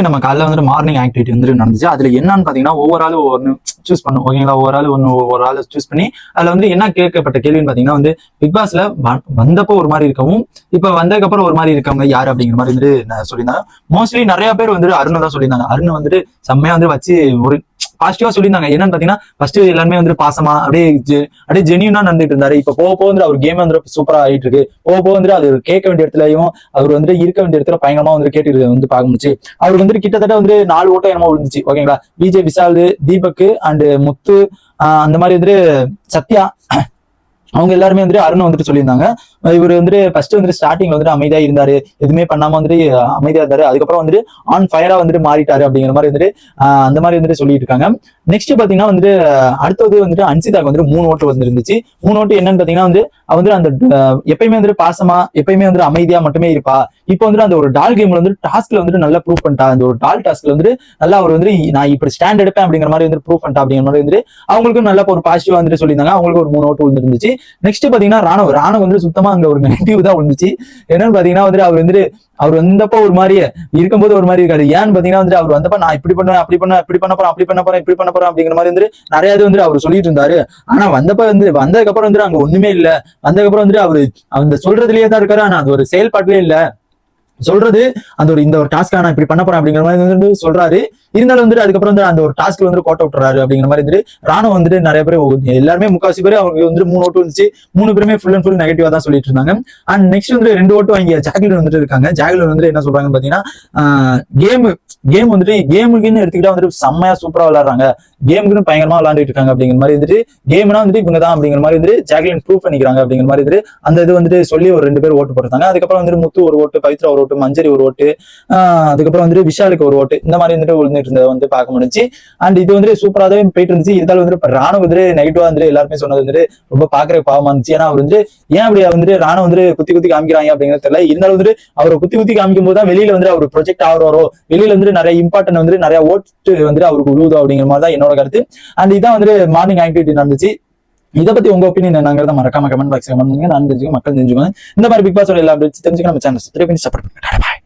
நம்ம காலைல வந்துட்டு மார்னிங் ஆக்டிவிட்டி வந்துட்டு நடந்துச்சு. அதுல என்னன்னு பாத்தீங்கன்னா ஒவ்வொரு ஆளும் ஒன்று சூஸ் பண்ணும். ஓகேங்களா ஒவ்வொரு ஆள் ஒன்று ஒவ்வொரு ஆளு சூஸ் பண்ணி அதுல வந்து என்ன கேட்கப்பட்ட கேள்வின்னு பாத்தீங்கன்னா வந்து பிக் பாஸ்ல வ- வந்தப்போ ஒரு மாதிரி இருக்கவும் இப்ப வந்ததுக்கப்புறம் ஒரு மாதிரி இருக்கவங்க யாரு அப்படிங்கிற மாதிரி வந்துட்டு சொல்லியிருந்தாங்க. மோஸ்ட்லி நிறைய பேர் வந்துட்டு அருண் தான் சொல்லியிருந்தாங்க. அருண் வந்துட்டு செம்மையா வந்து வச்சு ஒரு பாசிட்டிவா சொல்லியிருந்தாங்க. என்னன்னு பாத்தீங்கன்னா ஃபர்ஸ்ட் எல்லாருமே வந்து பாசமா அப்படியே அப்படியே ஜெனியூனா நடந்துட்டு இருந்தாரு. இப்ப போக போக வந்து அவர் கேம் வந்து சூப்பரா ஆயிட்டு இருக்கு. போக போக வந்து அது கேட்க வேண்டிய இடத்துலயும் அவர் வந்து இருக்க வேண்டிய இடத்துல பயங்கரமா வந்து கேட்டு வந்து பார்க்க முடிச்சு அவர் வந்து கிட்டத்தட்ட வந்து நாலு ஓட்டம் என்னமோ விழுந்துச்சு. ஓகேங்களா விஜய் விஷால் தீபக் அண்ட் முத்து அந்த மாதிரி வந்துட்டு சத்யா அவங்க எல்லாருமே வந்துட்டு அருண் வந்துட்டு சொல்லியிருந்தாங்க. இவர் வந்துட்டு ஃபர்ஸ்ட் வந்துட்டு ஸ்டார்டிங்ல வந்துட்டு அமைதியா இருந்தாரு. எதுவுமே பண்ணாம வந்துட்டு அமைதியா இருந்தாரு. அதுக்கப்புறம் வந்துட்டு ஆன் ஃபயரா வந்துட்டு மாறிட்டாரு அப்படிங்கிற மாதிரி வந்துட்டு அந்த மாதிரி வந்துட்டு சொல்லிட்டு இருக்காங்க. நெக்ஸ்ட் பாத்தீங்கன்னா வந்துட்டு அடுத்தது வந்துட்டு அன்சிதாக்கு வந்துட்டு மூணு ஓட்டு வந்து இருந்துச்சு மூணு ஓட்டு என்னன்னு பாத்தீங்கன்னா வந்து அவ வந்து அந்த எப்பயுமே வந்துட்டு பாசமா எப்பயுமே வந்துட்டு அமைதியா மட்டுமே இருப்பா. இப்போ வந்துட்டு அந்த ஒரு டால் கேம்ல வந்து டாஸ்க்ல வந்துட்டு நல்லா ப்ரூவ் பண்ணிட்டா. அந்த ஒரு டால் டாஸ்க்ல வந்துட்டு நல்லா அவர் வந்து நான் இப்படி ஸ்டாண்ட் எடுப்பேன் அப்படிங்கிற மாதிரி வந்து ப்ரூவ் பண்ணிட்டா அப்படிங்கிற மாதிரி வந்துட்டு அவங்களுக்கும் நல்ல ஒரு பாசிட்டிவா வந்துட்டு சொல்லியிருந்தாங்க. அவங்களுக்கு ஒரு மூணு ஓட்டு விழுந்துருந்துச்சு. நெக்ஸ்ட் பாத்தீங்கன்னா ராணுவ. ராணுவ வந்து சுத்தமா அங்க ஒரு நெகட்டிவ் தான் விழுந்துச்சு. என்னன்னு பாத்தீங்கன்னா வந்துட்டு அவர் வந்துட்டு அவர் வந்தப்போ ஒரு மாதிரியே இருக்கும்போது ஒரு மாதிரி இருக்காரு ஏன்னு பாத்தீங்கன்னா வந்துட்டு அவர் வந்தப்ப நான் இப்படி பண்ணுவேன் அப்படி பண்ண இப்படி பண்ண போறேன் அப்படி பண்ண போறேன் இப்படி பண்ண போறேன் அப்படிங்கிற மாதிரி வந்துட்டு நிறைய இது வந்து அவர் சொல்லிட்டு இருந்தாரு. ஆனா வந்தப்ப வந்து வந்ததுக்கு அப்புறம் வந்துட்டு அங்க ஒண்ணுமே இல்ல. வந்ததுக்கு அப்புறம் வந்துட்டு அவரு அந்த சொல்றதுலயே தான் இருக்காரு. ஆனா அது ஒரு செயல்பாட்டிலே இல்ல. சொல்றது அந்த ஒரு இந்த ஒரு டாஸ்க் நான் இப்படி பண்ண போறேன் அப்படிங்கிற மாதிரி வந்து சொல்றாரு. இருந்தாலும் வந்துட்டு அதுக்கப்புறம் வந்து அந்த ஒரு டாஸ்க்ல வந்து கோட்டை விட்டுறாரு அப்படிங்கிற மாதிரி வந்துட்டு ராணுவம் வந்துட்டு நிறைய பேர் எல்லாருமே முக்காசி பேர் அவங்க வந்து மூணு ஓட்டு வந்துச்சு. மூணு பேருமே ஃபுல் அண்ட் ஃபுல் நெகட்டிவா தான் சொல்லிட்டு இருந்தாங்க. அண்ட் நெக்ஸ்ட் வந்து ரெண்டு ஓட்டு வாங்கிய ஜாக்லின் வந்துட்டு இருக்காங்க. ஜாக்லின் வந்து என்ன சொல்றாங்கன்னு பாத்தீங்கன்னா கேம் கேம் வந்துட்டு கேமுக்குன்னு எடுத்துக்கிட்டா வந்துட்டு செம்மையா சூப்பரா விளையாடுறாங்க. கேமுக்குன்னு பயங்கரமா விளையாண்டுட்டு இருக்காங்க அப்படிங்கிற மாதிரி வந்துட்டு கேம்னா வந்துட்டு இவங்க தான் அப்படிங்கிற மாதிரி வந்துட்டு ஜாக்லின் ப்ரூவ் பண்ணிக்கிறாங்க அப்படிங்கிற மாதிரி வந்துட்டு அந்த இது வந்துட்டு சொல்லி ஒரு ரெண்டு பேர் ஓட்டு போட்டாங்க அதுக்கப்புறம் வந்துட்டு முத்து ஒரு ஓட்டு பவித்ரா ஒரு ஓட்டு மஞ்சரி ஒரு ஓட்டு அதுக்கப்புறம் வந்துட்டு விஷாலுக்கு ஒரு ஓட்டு இந்த மாதிரி வந்துட்டு விழுந்துட்டு இருந்ததை வந்து பார்க்க முடிஞ்சு அண்ட் இது வந்துட்டு சூப்பராகவே போயிட்டு இருந்துச்சு. இருந்தாலும் வந்துட்டு இப்ப ராணுவ வந்துட்டு நெகட்டிவா வந்துட்டு எல்லாருமே சொன்னது வந்துட்டு ரொம்ப பாக்குற பாவமா இருந்துச்சு. ஏன்னா அவர் வந்துட்டு ஏன் அப்படி வந்துட்டு ராணுவ வந்துட்டு குத்தி குத்தி காமிக்கிறாங்க அப்படிங்கிறது தெரியல. இருந்தாலும் வந்துட்டு அவர் குத்தி குத்தி காமிக்கும் போது தான் வெளியில வந்து அவர் ப்ரொஜெக்ட் ஆகிறோ வெளியில வந்துட்டு நிறைய இம்பார்ட்டன் வந்துட்டு நிறைய ஓட்டு வந்துட்டு அவருக்கு உழுவுதோ அப்படிங்கிற மாதிரி தான் என்னோட கருத்து. அண்ட் இதான் வந்துட்டு மார்னிங் ஆக்டிவிட்டி நடந்துச்சு. இதை பத்தி உங்க ஒப்பீனியன் என்னங்கிறத மறக்காம கமெண்ட் பாக்ஸ் கமெண்ட் பண்ணுங்க. நான் தெரிஞ்சுக்க மக்கள் தெரிஞ்சுக்கோங்க இந்த மாதிரி பிக் பாஸோட எல்லா updates தெரிஞ்சுக்க நம்ம சேனல் சப்ஸ்கிரைப் பண்ணி சப்போர்ட் பண்ணுங்க. பாய்